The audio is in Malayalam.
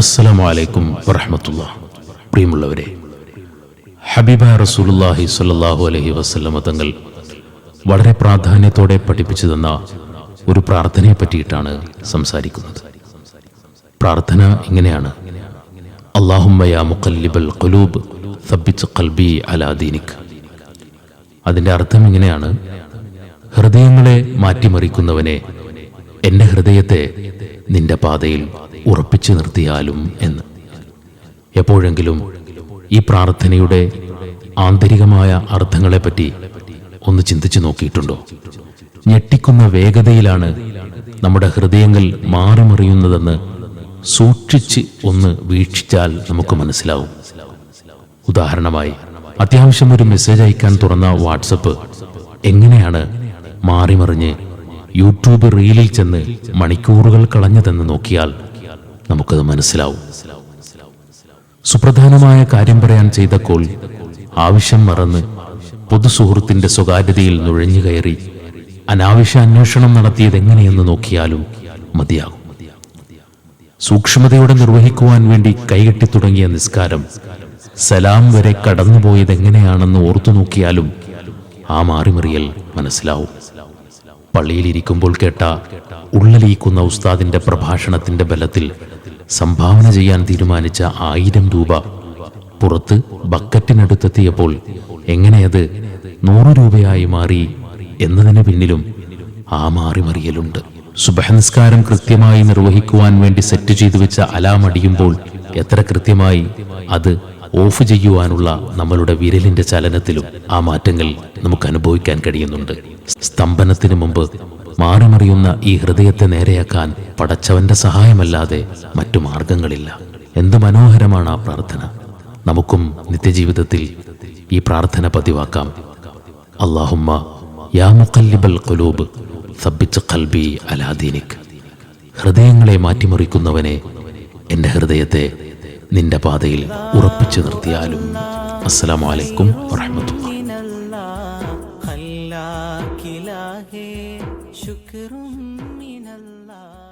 അസ്സലാമു അലൈക്കും വറഹമത്തുള്ള. പ്രിയമുള്ളവരെ ഹബീബ റസൂലുല്ലാഹി സ്വല്ലല്ലാഹു അലൈഹി വസല്ലമ തങ്ങൾ വളരെ പ്രാധാന്യത്തോടെ പഠിപ്പിച്ചു തന്ന ഒരു പ്രാർത്ഥനയെ പറ്റിയിട്ടാണ് സംസാരിക്കുന്നത്. പ്രാർത്ഥന ഇങ്ങനെയാണ്. അള്ളാഹുമ്മയ അതിന്റെ അർത്ഥം ഇങ്ങനെയാണ്. ഹൃദയങ്ങളെ മാറ്റിമറിക്കുന്നവനെ എന്റെ ഹൃദയത്തെ നിന്റെ പാതയിൽ ഉറപ്പിച്ചു നിർത്തിയാലും എന്ന്. എപ്പോഴെങ്കിലും ഈ പ്രാർത്ഥനയുടെ ആന്തരികമായ അർത്ഥങ്ങളെപ്പറ്റി ഒന്ന് ചിന്തിച്ചു നോക്കിയിട്ടുണ്ടോ? ഞെട്ടിക്കുന്ന വേഗതയിലാണ് നമ്മുടെ ഹൃദയങ്ങൾ മാറിമറിയുന്നതെന്ന് സൂക്ഷിച്ച് ഒന്ന് വീക്ഷിച്ചാൽ നമുക്ക് മനസ്സിലാവും. ഉദാഹരണമായി അത്യാവശ്യം ഒരു മെസ്സേജ് അയക്കാൻ തുറന്ന വാട്സപ്പ് എങ്ങനെയാണ് മാറിമറിഞ്ഞ് യൂട്യൂബ് റീലിൽ ചെന്ന് മണിക്കൂറുകൾ കളഞ്ഞതെന്ന് നോക്കിയാൽ നമുക്കത് മനസ്സിലാവും. സുപ്രധാനമായ കാര്യം പറയാൻ ചെയ്ത കോൾ ആവശ്യം മറന്ന് പൊതുസുഹൃത്തിന്റെ സ്വകാര്യതയിൽ നുഴഞ്ഞു കയറി അനാവശ്യ അന്വേഷണം നടത്തിയത് എങ്ങനെയെന്ന് നോക്കിയാലും മതിയാകും. സൂക്ഷ്മതയോടെ നിർവഹിക്കുവാൻ വേണ്ടി കൈകെട്ടി തുടങ്ങിയ നിസ്കാരം സലാം വരെ കടന്നുപോയത് എങ്ങനെയാണെന്ന് ഓർത്തു നോക്കിയാലും ആ മാറിമറിയൽ മനസ്സിലാവും. പള്ളിയിലിരിക്കുമ്പോൾ കേട്ട ഉള്ളലിയിക്കുന്ന ഉസ്താദിന്റെ പ്രഭാഷണത്തിന്റെ ബലത്തിൽ സംഭാവന ചെയ്യാൻ തീരുമാനിച്ച ആയിരം രൂപ പുറത്ത് ബക്കറ്റിനടുത്തെത്തിയപ്പോൾ എങ്ങനെയത് നൂറ് രൂപയായി മാറി എന്നതിന് പിന്നിലും ആ മാറിമറിയലുണ്ട്. സുബഹനിസ്കാരം കൃത്യമായി നിർവഹിക്കുവാൻ വേണ്ടി സെറ്റ് ചെയ്തു വെച്ച അലാം അടിയുമ്പോൾ എത്ര കൃത്യമായി അത് ഓഫ് ചെയ്യുവാനുള്ള നമ്മളുടെ വിരലിന്റെ ചലനത്തിലും ആ മാറ്റങ്ങൾ നമുക്ക് അനുഭവിക്കാൻ കഴിയുന്നുണ്ട്. സ്തംഭനത്തിന് മുമ്പ് മാറിമറിയുന്ന ഈ ഹൃദയത്തെ നേരെയാക്കാൻ പടച്ചവന്റെ സഹായമല്ലാതെ മറ്റു മാർഗങ്ങളില്ല. എന്ത് മനോഹരമാണ് ആ പ്രാർത്ഥന. നമുക്കും നിത്യജീവിതത്തിൽ ഈ പ്രാർത്ഥന പതിവാക്കാം. അള്ളാഹുമ്മ യാ അലാദീനിക് ഹൃദയങ്ങളെ മാറ്റിമറിക്കുന്നവനെ എന്റെ ഹൃദയത്തെ നിന്റെ പാതയിൽ ഉറപ്പിച്ചു നിർത്തിയാലും. അസ്സലാമു അലൈക്കും شكر من الله.